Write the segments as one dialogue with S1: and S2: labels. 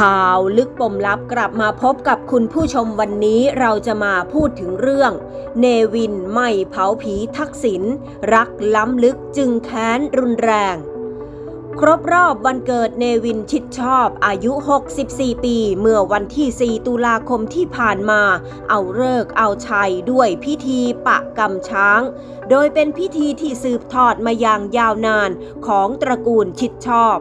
S1: ข่าวลึกปมลับกลับมาพบกับคุณผู้ชมวันนี้เราจะมาพูดถึงเรื่อง เนวินไม่เผาผีทักษิณรักล้ำลึกจึงแค้นรุนแรง ครบรอบวันเกิดเนวินชิดชอบอายุ 64 ปี เมื่อวันที่ 4 ตุลาคมที่ผ่านมา เอาเลิกเอาชัยด้วยพิธีปะกำช้าง โดยเป็นพิธีที่สืบทอดมาอย่างยาวนานของตระกูลชิดชอบ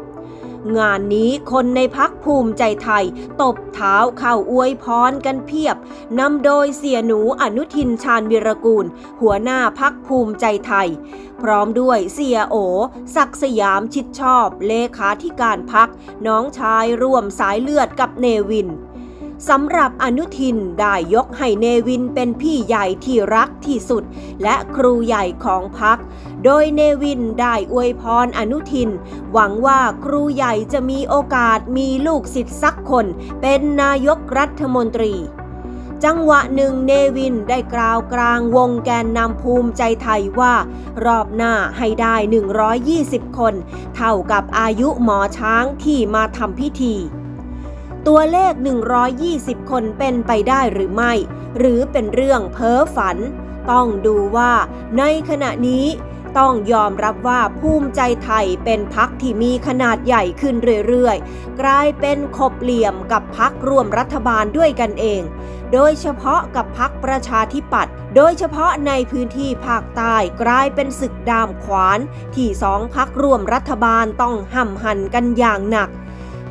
S1: งานนี้คนในพักภูมิใจไทย ตบเท้าเข้าอวยพรกันเพียบนำโดยเสียหนูอนุทินชาญวิรกูล หัวหน้าพักภูมิใจไทย พร้อมด้วยเสียโอ ศักดิ์สยามชิดชอบ เลขาธิการพัก น้องชายร่วมสายเลือดกับเนวิน สำหรับอนุทินได้ยกให้เนวินเป็นพี่ใหญ่ที่รักที่สุด และครูใหญ่ของพัก โดยเนวินได้อวยพรอนุทิน หวังว่าครูใหญ่จะมีโอกาสมีลูกศิษย์สักคน เป็นนายกรัฐมนตรีจังหวะหนึ่งเนวินได้กล่าวกลางวงแกนนำภูมิใจไทยว่า รอบหน้าให้ได้ 120 คน เท่ากับอายุหมอช้างที่มาทำพิธี ตัวเลข 120 คนเป็นไปได้หรือไม่ หรือเป็นเรื่องเพ้อฝัน ต้องดูว่าในขณะนี้ต้องยอมรับว่าภูมิใจไทยเป็นพักที่มีขนาดใหญ่ขึ้นเรื่อยๆ กลายเป็นขบเหลี่ยมกับพักร่วมรัฐบาลด้วยกันเอง โดยเฉพาะกับพักประชาธิปัตย์ โดยเฉพาะในพื้นที่ภาคใต้กลายเป็นศึกดามขวาน ที่สองพักร่วมรัฐบาลต้องห้ำหันกันอย่างหนัก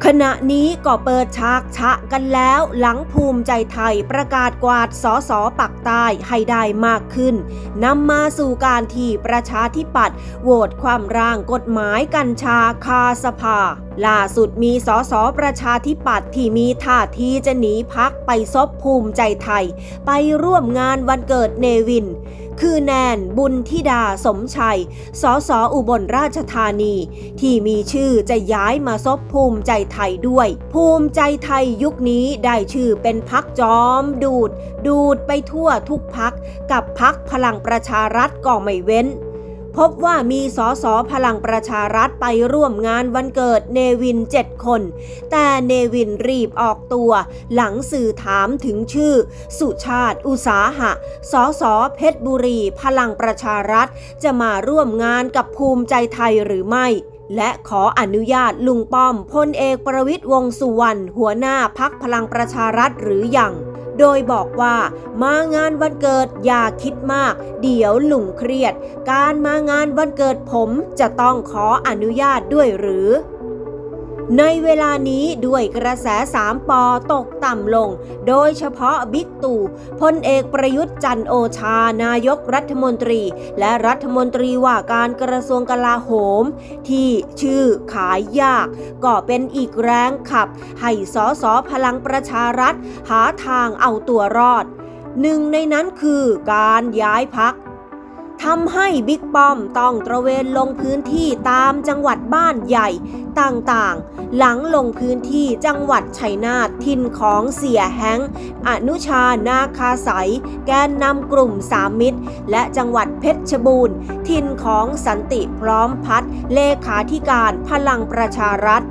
S1: ขณะนี้ก็เปิดฉากชะกันแล้วหลังภูมิใจไทยประกาศกวาดสอสอปักใต้ให้ได้มากขึ้นนำมาสู่การที่ประชาธิปัตย์โหวตความร่างกฎหมายกัญชาคาสภา ล่าสุดมีสสประชาธิปัตย์ที่มีท่าทีจะหนีพักไปซบภูมิใจไทย ไปร่วมงานวันเกิดเนวิน คือแนนบุญธิดาสมชัย สสอุบลราชธานี ที่มีชื่อจะย้ายมาซบภูมิใจไทยด้วย ภูมิใจไทยยุคนี้ได้ชื่อเป็นพักจอม ดูด ดูดไปทั่วทุกพักกับพักพลังประชารัฐก็ไม่เว้น พบว่ามีสสพลังประชารัฐไปร่วมงานวันเกิดเนวิน 7 คน แต่เนวินรีบออกตัว หลังสื่อถามถึงชื่อ สุชาติอุสาหะ สสเพชรบุรี พลังประชารัฐ จะมาร่วมงานกับภูมิใจไทยหรือไม่และขออนุญาตลุงป้อมพลเอกประวิตยวงสุวรรณหัวหน้าพักพลังประชารัฐหรือยัง โดยบอกว่ามางานวันเกิดอย่าคิดมาก เดี๋ยวลุงเครียด การมางานวันเกิดผมจะต้องขออนุญาตด้วยหรือ ในเวลานี้ด้วยกระแสสามปอตกต่ำลง โดยเฉพาะบิ๊กตู่พลเอกประยุทธ์จันทร์โอชานายกรัฐมนตรี และรัฐมนตรีว่าการกระทรวงกลาโหม ที่ชื่อขายยาก ก็เป็นอีกแรงขับ ให้สอสอพลังประชารัฐ หาทางเอาตัวรอดหนึ่งในนั้นคือการย้ายพัก ทำให้บิ๊กป้อมต้องตระเวนลงพื้นที่ตามจังหวัดบ้านใหญ่ต่างๆ หลังลงพื้นที่จังหวัดชัยนาททินของเสียแฮงอนุชานาคาสายแกนนำกลุ่มสามมิตร และจังหวัดเพชรบูรณ์ ทินของสันติพร้อมพัฒน์เลขาธิการพลังประชารัฐ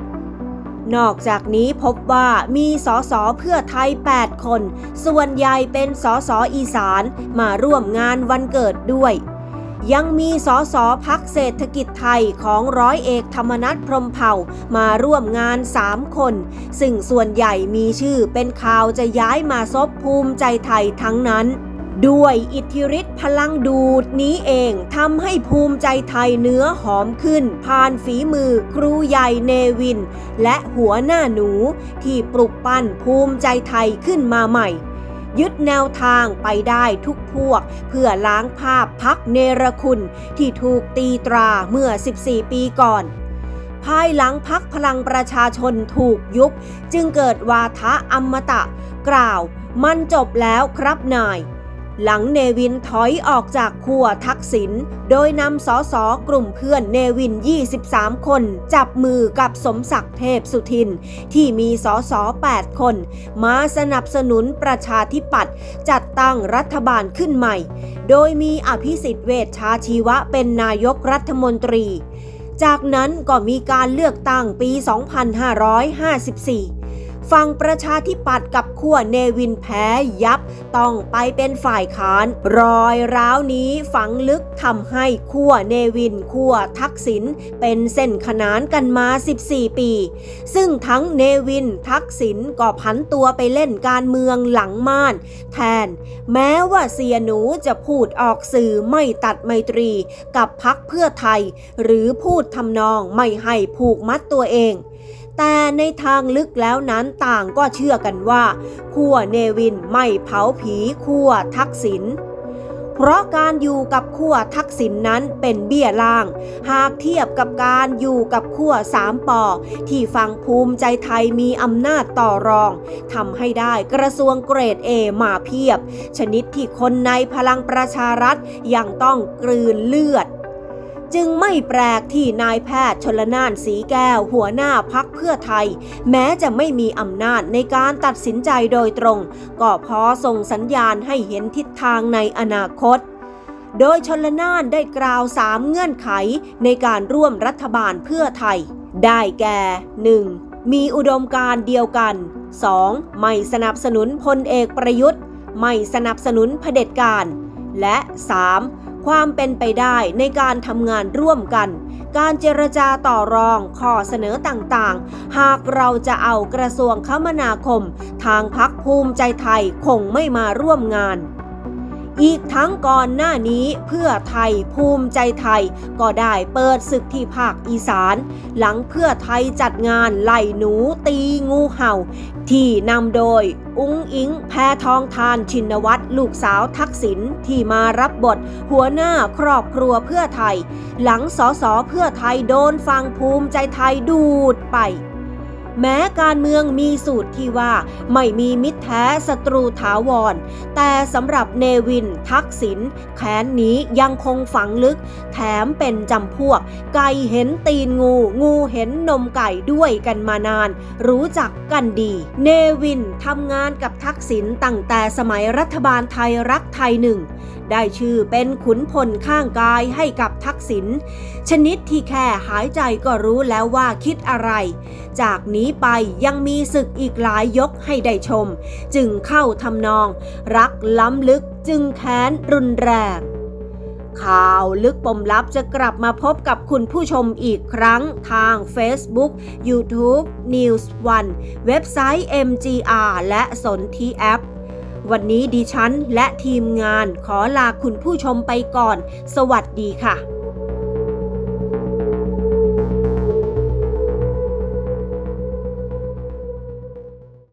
S1: นอกจากนี้พบว่ามีสสเพื่อไทย 8 คน ส่วนใหญ่เป็นสสอีสานมาร่วมงานวันเกิดด้วย ยังมีสสพักเศรษฐกิจไทยของร้อยเอกธรรมนัฐพรมเผ่ามาร่วมงาน 3 คน ซึ่งส่วนใหญ่มีชื่อเป็นข่าวจะย้ายมาซบภูมิใจไทยทั้งนั้นด้วยอิทธิฤทธิ์พลังดูดนี้เองทำให้ภูมิใจไทยเนื้อหอมขึ้น ผ่านฝีมือครูใหญ่เนวิน และหัวหน้าหนูที่ปลุกปั้นภูมิใจไทยขึ้นมาใหม่ ยึดแนวทางไปได้ทุกพวก เพื่อล้างภาพพักเนรคุณ ที่ถูกตีตราเมื่อ 14 ปีก่อนภายหลังพักพลังประชาชนถูกยุบ จึงเกิดวาทะอมตะ กล่าว มันจบแล้วครับนาย หลังเนวินถอยออกจากขั้วทักษิณโดยนำสสกลุ่มเพื่อนเนวิน 23 คน จับมือกับสมศักดิ์เทพสุทิน ที่มีสส8คน มาสนับสนุนประชาธิปัตย์จัดตั้งรัฐบาลขึ้นใหม่ โดยมีอภิสิทธิ์เวชชาชีวะเป็นนายกรัฐมนตรี จากนั้นก็มีการเลือกตั้งปี 2554 ฝั่งประชาธิปัตย์กับขั้วเนวินแพ้ยับ ต้องไปเป็นฝ่ายค้าน รอยร้าวนี้ฝังลึกทำให้ขั้วเนวินขั้วทักษิณเป็นเส้นขนานกันมา 14 ปี ซึ่งทั้งเนวินทักษิณก็ผันตัวไปเล่นการเมืองหลังม่าน แทน แม้ว่าเสียหนูจะพูดออกสื่อไม่ตัดไมตรีกับพักเพื่อไทย หรือพูดทำนองไม่ให้ผูกมัดตัวเอง แต่ในทางลึกแล้วนั้นต่างก็เชื่อกันว่าขั้วเนวินไม่เผาผีขั้วทักษิณเพราะการอยู่กับขั้วทักษิณนนั้นเป็นเบี้ยล่าง หากเทียบกับการอยู่กับขั้วสามปอที่ฟังภูมิใจไทยมีอำนาจต่อรองทำให้ได้กระทรวงเกรดเอมาเพียบ ชนิดที่คนในพลังประชารัฐยังต้องกลืนเลือด จึงไม่แปลกที่นายแพทย์ชลนานสีแก้วหัวหน้าพักเพื่อไทย แม้จะไม่มีอำนาจในการตัดสินใจโดยตรง ก็พอส่งสัญญาณให้เห็นทิศทางในอนาคต โดยชนลนานได้กล่าว3เงื่อนไขในการร่วมรัฐบาลเพื่อไทย ได้แก่ 1. มีอุดมการเดียวกัน 2. ไม่สนับสนุนพลเอกประยุทธ์ ไม่สนับสนุนเผด็จการ และ 3. ความเป็นไปได้ในการทำงานร่วมกัน การเจรจาต่อรองข้อเสนอต่างๆ หากเราจะเอากระทรวงคมนาคม ทางพักภูมิใจไทยคงไม่มาร่วมงาน อีกทั้งก่อนหน้านี้เพื่อไทยภูมิใจไทย ก็ได้เปิดศึกที่ภาคอีสาน หลังเพื่อไทยจัดงานไล่หนูตีงูเห่า ที่นำโดย อุ้งอิง แพทองทานชินวัตรลูกสาวทักษิณที่มารับบท หัวหน้าครอบครัวเพื่อไทย หลังสอสอเพื่อไทยโดนฟังภูมิใจไทยดูดไป แม้การเมืองมีสูตรที่ว่าไม่มีมิตรแท้ศัตรูถาวร แต่สำหรับเนวิน ทักษิณแค้นนี้ยังคงฝังลึก แถมเป็นจำพวก ไก่เห็นตีนงู งูเห็นนมไก่ด้วยกันมานาน รู้จักกันดี เนวินทำงานกับทักษิณตั้งแต่สมัยรัฐบาลไทยรักไทยหนึ่ง ได้ชื่อเป็นขุนพลข้างกายให้กับทักษิณชนิดที่แค่หายใจก็รู้แล้วว่าคิดอะไร จากนี้ไปยังมีศึกอีกหลายยกให้ได้ชม จึงเข้าทำนอง รักล้ำลึกจึงแค้นรุนแรงข่าวลึกปมลับจะกลับมาพบกับคุณผู้ชมอีกครั้งทาง Facebook YouTube News One เว็บไซต์ MGR และสนทีแอป วันนี้ดิฉันและทีมงานขอลาคุณผู้ชมไปก่อน สวัสดีค่ะ